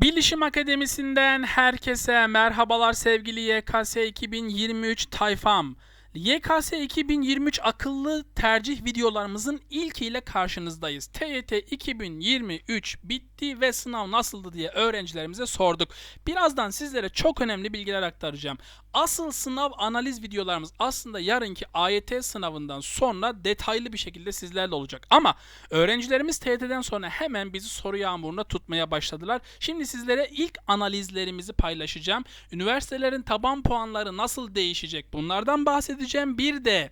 Bilişim Akademisi'nden herkese merhabalar sevgili YKS 2023 tayfam. YKS 2023 akıllı tercih videolarımızın ilkiyle karşınızdayız. TYT 2023 bitti ve sınav nasıldı diye öğrencilerimize sorduk. Birazdan sizlere çok önemli bilgiler aktaracağım. Asıl sınav analiz videolarımız aslında yarınki AYT sınavından sonra detaylı bir şekilde sizlerle olacak. Ama öğrencilerimiz TYT'den sonra hemen bizi soru yağmuruna tutmaya başladılar. Şimdi sizlere ilk analizlerimizi paylaşacağım. Üniversitelerin taban puanları nasıl değişecek bunlardan bahsedeceğim. Bir de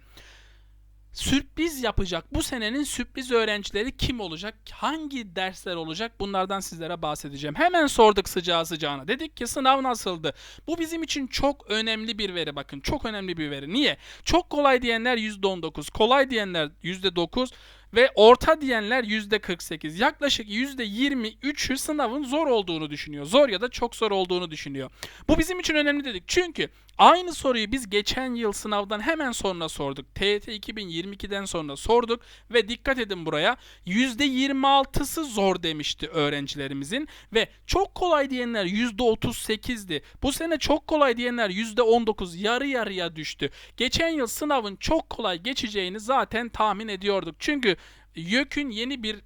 sürpriz yapacak. Bu senenin sürpriz öğrencileri kim olacak? Hangi dersler olacak? Bunlardan sizlere bahsedeceğim. Hemen sorduk sıcağı sıcağına. Dedik ki sınav nasıldı? Bu bizim için çok önemli bir veri bakın. Çok önemli bir veri. Niye? Çok kolay diyenler %19, kolay diyenler %9 ve orta diyenler %48. Yaklaşık %23'ü sınavın zor olduğunu düşünüyor. Zor ya da çok zor olduğunu düşünüyor. Bu bizim için önemli dedik. Çünkü aynı soruyu biz geçen yıl sınavdan hemen sonra sorduk. TYT 2022'den sonra sorduk ve dikkat edin buraya. %26'sı zor demişti öğrencilerimizin ve çok kolay diyenler %38'di. Bu sene çok kolay diyenler %19 yarı yarıya düştü. Geçen yıl sınavın çok kolay geçeceğini zaten tahmin ediyorduk. Çünkü YÖK'ün yeni bir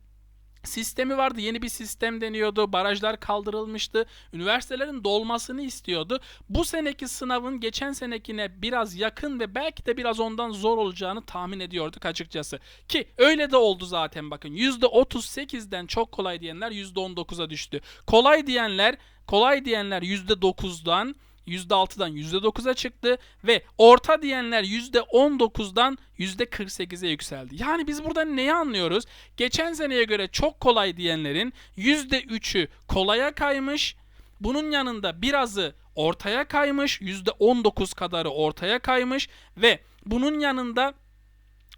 sistemi vardı. Yeni bir sistem deniyordu. Barajlar kaldırılmıştı. Üniversitelerin dolmasını istiyordu. Bu seneki sınavın geçen senekine biraz yakın ve belki de biraz ondan zor olacağını tahmin ediyorduk açıkçası. Ki öyle de oldu zaten bakın. %38'den çok kolay diyenler %19'a düştü. Kolay diyenler kolay diyenler %9'dan %6'dan %9'a çıktı ve orta diyenler %19'dan %48'e yükseldi. Yani biz burada neyi anlıyoruz? Geçen seneye göre çok kolay diyenlerin %3'ü kolaya kaymış. Bunun yanında birazı ortaya kaymış. %19 kadarı ortaya kaymış ve bunun yanında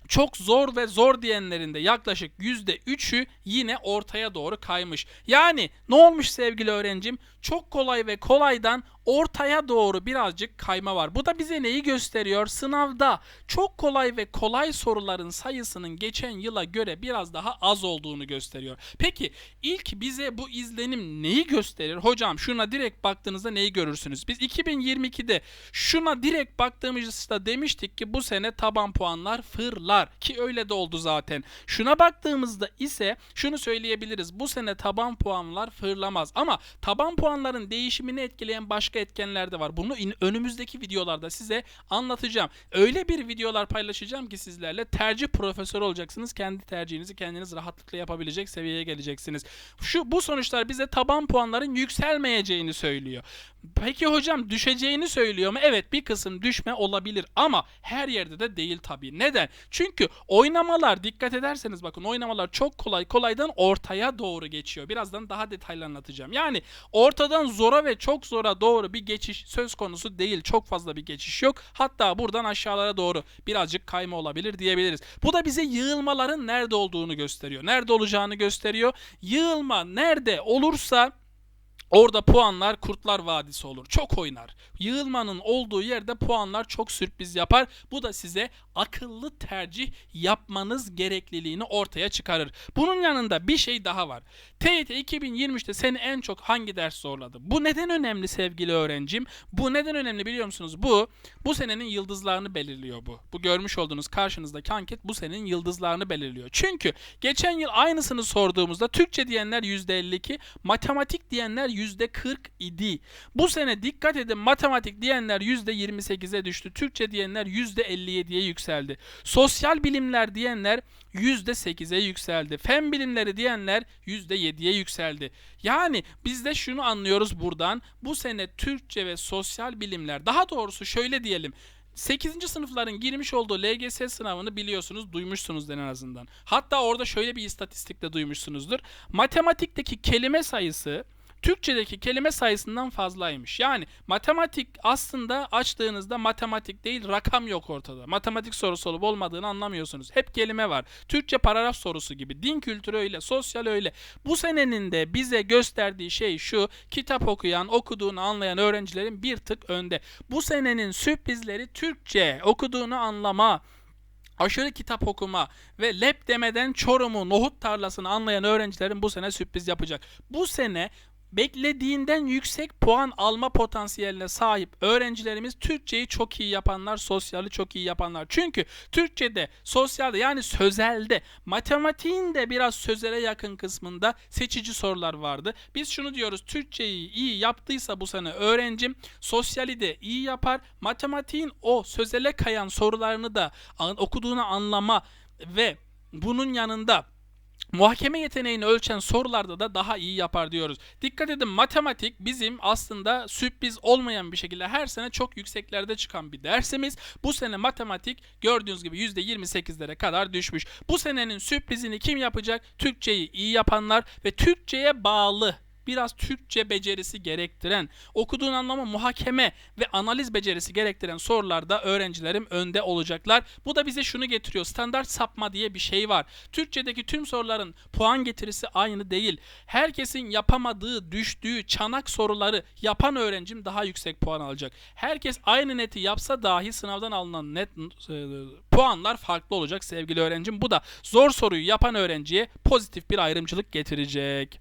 çok zor ve zor diyenlerin de yaklaşık %3'ü yine ortaya doğru kaymış. Yani ne olmuş sevgili öğrencim? Çok kolay ve kolaydan ortaya doğru birazcık kayma var. Bu da bize neyi gösteriyor? Sınavda çok kolay ve kolay soruların sayısının geçen yıla göre biraz daha az olduğunu gösteriyor. Peki ilk bize bu izlenim neyi gösterir? Hocam şuna direkt baktığınızda neyi görürsünüz? Biz 2022'de şuna direkt baktığımızda demiştik ki bu sene taban puanlar fırlar ki öyle de oldu zaten. Şuna baktığımızda ise şunu söyleyebiliriz. Bu sene taban puanlar fırlamaz ama taban puanların değişimini etkileyen başka etkenler de var. Bunu önümüzdeki videolarda size anlatacağım. Öyle bir videolar paylaşacağım ki sizlerle tercih profesörü olacaksınız. Kendi tercihinizi kendiniz rahatlıkla yapabilecek seviyeye geleceksiniz. Şu bu sonuçlar bize taban puanların yükselmeyeceğini söylüyor. Peki hocam düşeceğini söylüyor mu? Evet bir kısım düşme olabilir ama her yerde de değil tabii. Neden? Çünkü oynamalar dikkat ederseniz bakın oynamalar çok kolay kolaydan ortaya doğru geçiyor. Birazdan daha detaylı anlatacağım. Yani ortadan zora ve çok zora doğru bir geçiş söz konusu değil. Çok fazla bir geçiş yok. Hatta buradan aşağılara doğru birazcık kayma olabilir diyebiliriz. Bu da bize yığılmaların nerede olduğunu gösteriyor. Nerede olacağını gösteriyor. Yığılma nerede olursa Orada puanlar Kurtlar Vadisi olur. Çok oynar. Yığılmanın olduğu yerde puanlar çok sürpriz yapar. Bu da size akıllı tercih yapmanız gerekliliğini ortaya çıkarır. Bunun yanında bir şey daha var. TYT 2023'te seni en çok hangi ders zorladı? Bu neden önemli sevgili öğrencim? Bu neden önemli biliyor musunuz? Bu bu senenin yıldızlarını belirliyor bu. Bu görmüş olduğunuz karşınızdaki anket bu senenin yıldızlarını belirliyor. Çünkü geçen yıl aynısını sorduğumuzda Türkçe diyenler %52, matematik diyenler %40 idi. Bu sene dikkat edin matematik diyenler %28'e düştü. Türkçe diyenler %57'ye yükseldi. Sosyal bilimler diyenler %8'e yükseldi. Fen bilimleri diyenler %7'ye yükseldi. Yani biz de şunu anlıyoruz buradan. Bu sene Türkçe ve sosyal bilimler daha doğrusu şöyle diyelim. 8. sınıfların girmiş olduğu LGS sınavını biliyorsunuz, duymuşsunuzdur en azından. Hatta orada şöyle bir istatistik de duymuşsunuzdur. Matematikteki kelime sayısı Türkçedeki kelime sayısından fazlaymış. Yani matematik aslında açtığınızda matematik değil rakam yok ortada. Matematik sorusu olup olmadığını anlamıyorsunuz. Hep kelime var. Türkçe paragraf sorusu gibi. Din kültürü öyle, sosyal öyle. Bu senenin de bize gösterdiği şey şu. Kitap okuyan, okuduğunu anlayan öğrencilerin bir tık önde. Bu senenin sürprizleri Türkçe okuduğunu anlama, aşırı kitap okuma ve lep demeden Çorum'u, nohut tarlasını anlayan öğrencilerin bu sene sürpriz yapacak. Bu sene beklediğinden yüksek puan alma potansiyeline sahip öğrencilerimiz Türkçeyi çok iyi yapanlar, sosyali çok iyi yapanlar. Çünkü Türkçede, sosyalde yani sözelde, matematiğin de biraz sözele yakın kısmında seçici sorular vardı. Biz şunu diyoruz, Türkçeyi iyi yaptıysa bu sene öğrencim, sosyali de iyi yapar, matematiğin o sözele kayan sorularını da okuduğunu anlama ve bunun yanında muhakeme yeteneğini ölçen sorularda da daha iyi yapar diyoruz. Dikkat edin matematik bizim aslında sürpriz olmayan bir şekilde her sene çok yükseklerde çıkan bir dersimiz. Bu sene matematik gördüğünüz gibi %28'lere kadar düşmüş. Bu senenin sürprizini kim yapacak? Türkçeyi iyi yapanlar ve Türkçeye bağlı biraz Türkçe becerisi gerektiren, okuduğun anlamı muhakeme ve analiz becerisi gerektiren sorularda öğrencilerim önde olacaklar. Bu da bize şunu getiriyor. Standart sapma diye bir şey var. Türkçedeki tüm soruların puan getirisi aynı değil. Herkesin yapamadığı, düştüğü çanak soruları yapan öğrencim daha yüksek puan alacak. Herkes aynı neti yapsa dahi sınavdan alınan net e, puanlar farklı olacak sevgili öğrencim. Bu da zor soruyu yapan öğrenciye pozitif bir ayrımcılık getirecek.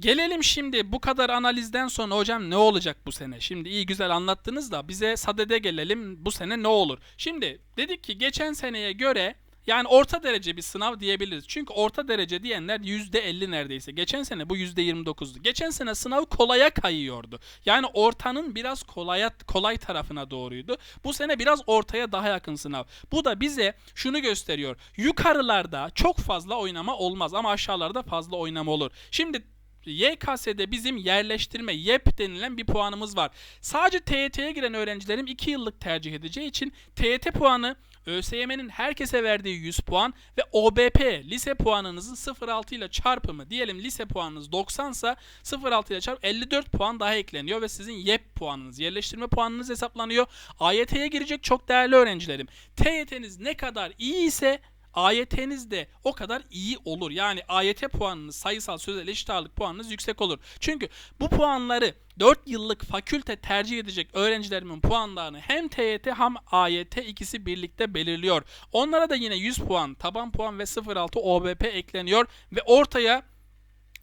Gelelim şimdi bu kadar analizden sonra hocam ne olacak bu sene? Şimdi iyi güzel anlattınız da bize sadede gelelim bu sene ne olur? Şimdi dedik ki geçen seneye göre yani orta derece bir sınav diyebiliriz. Çünkü orta derece diyenler %50 neredeyse. Geçen sene bu %29'du. Geçen sene sınav kolaya kayıyordu. Yani ortanın biraz kolaya, kolay tarafına doğruydu. Bu sene biraz ortaya daha yakın sınav. Bu da bize şunu gösteriyor. Yukarılarda çok fazla oynama olmaz ama aşağılarda fazla oynama olur. Şimdi YKS'de bizim yerleştirme YEP denilen bir puanımız var. Sadece TYT'ye giren öğrencilerim 2 yıllık tercih edeceği için TYT puanı ÖSYM'nin herkese verdiği 100 puan ve OBP lise puanınızın 0.6 ile çarpımı diyelim lise puanınız 90 ise 0.6 ile çarp 54 puan daha ekleniyor ve sizin YEP puanınız yerleştirme puanınız hesaplanıyor. AYT'ye girecek çok değerli öğrencilerim. TYT'niz ne kadar iyi ise AYT'niz de o kadar iyi olur. Yani AYT puanınız, sayısal sözel eşit ağırlık puanınız yüksek olur. Çünkü bu puanları 4 yıllık fakülte tercih edecek öğrencilerimin puanlarını hem TYT hem AYT ikisi birlikte belirliyor. Onlara da yine 100 puan, taban puan ve 0.6 OBP ekleniyor ve ortaya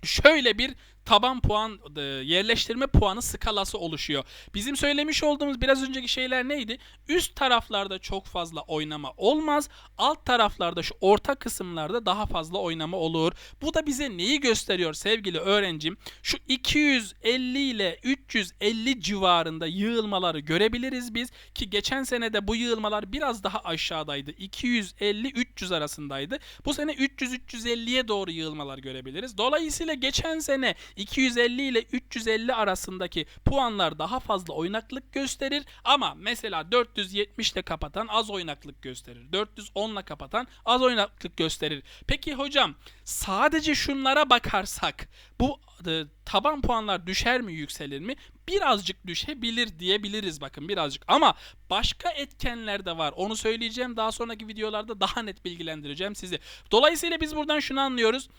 şöyle bir taban puan e, yerleştirme puanı skalası oluşuyor. Bizim söylemiş olduğumuz biraz önceki şeyler neydi? Üst taraflarda çok fazla oynama olmaz. Alt taraflarda şu orta kısımlarda daha fazla oynama olur. Bu da bize neyi gösteriyor sevgili öğrencim? Şu 250 ile 350 civarında yığılmaları görebiliriz biz ki geçen sene de bu yığılmalar biraz daha aşağıdaydı. 250-300 arasındaydı. Bu sene 300-350'ye doğru yığılmalar görebiliriz. Dolayısıyla geçen sene 250 ile 350 arasındaki puanlar daha fazla oynaklık gösterir ama mesela 470 ile kapatan az oynaklık gösterir. 410 ile kapatan az oynaklık gösterir. Peki hocam sadece şunlara bakarsak bu e, taban puanlar düşer mi yükselir mi? Birazcık düşebilir diyebiliriz bakın birazcık ama başka etkenler de var. Onu söyleyeceğim daha sonraki videolarda daha net bilgilendireceğim sizi. Dolayısıyla biz buradan şunu anlıyoruz.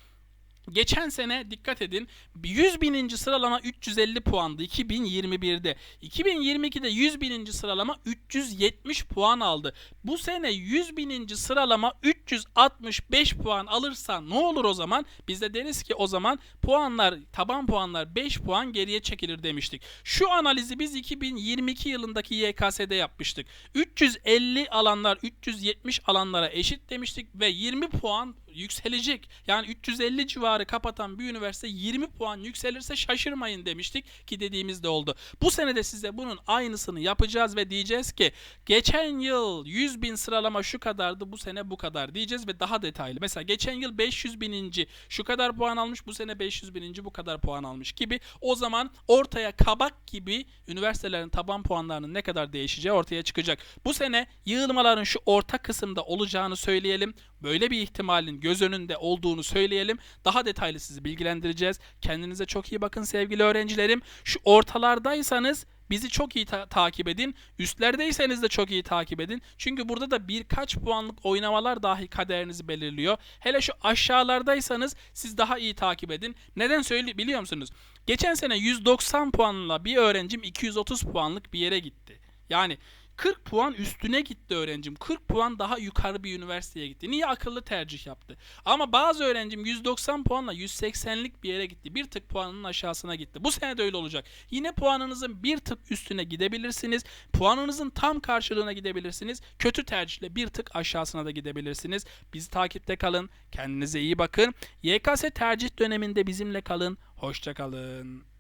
Geçen sene dikkat edin 100 bininci sıralama 350 puandı 2021'de. 2022'de 100 bininci sıralama 370 puan aldı. Bu sene 100 bininci sıralama 365 puan alırsa ne olur o zaman? Biz de deriz ki o zaman puanlar taban puanlar 5 puan geriye çekilir demiştik. Şu analizi biz 2022 yılındaki YKS'de yapmıştık. 350 alanlar 370 alanlara eşit demiştik ve 20 puan yükselecek. Yani 350 civarı kapatan bir üniversite 20 puan yükselirse şaşırmayın demiştik ki dediğimiz de oldu. Bu sene de size bunun aynısını yapacağız ve diyeceğiz ki geçen yıl 100 bin sıralama şu kadardı bu sene bu kadar diyeceğiz ve daha detaylı. Mesela geçen yıl 500 bininci şu kadar puan almış bu sene 500 bininci bu kadar puan almış gibi o zaman ortaya kabak gibi üniversitelerin taban puanlarının ne kadar değişeceği ortaya çıkacak. Bu sene yığılmaların şu orta kısımda olacağını söyleyelim. Böyle bir ihtimalin göz önünde olduğunu söyleyelim. Daha detaylı sizi bilgilendireceğiz. Kendinize çok iyi bakın sevgili öğrencilerim. Şu ortalardaysanız bizi çok iyi ta- takip edin. Üstlerdeyseniz de çok iyi takip edin. Çünkü burada da birkaç puanlık oynamalar dahi kaderinizi belirliyor. Hele şu aşağılardaysanız siz daha iyi takip edin. Neden söyle biliyor musunuz? Geçen sene 190 puanla bir öğrencim 230 puanlık bir yere gitti. Yani 40 puan üstüne gitti öğrencim. 40 puan daha yukarı bir üniversiteye gitti. Niye akıllı tercih yaptı? Ama bazı öğrencim 190 puanla 180'lik bir yere gitti. Bir tık puanının aşağısına gitti. Bu sene de öyle olacak. Yine puanınızın bir tık üstüne gidebilirsiniz. Puanınızın tam karşılığına gidebilirsiniz. Kötü tercihle bir tık aşağısına da gidebilirsiniz. Bizi takipte kalın. Kendinize iyi bakın. YKS tercih döneminde bizimle kalın. Hoşça kalın.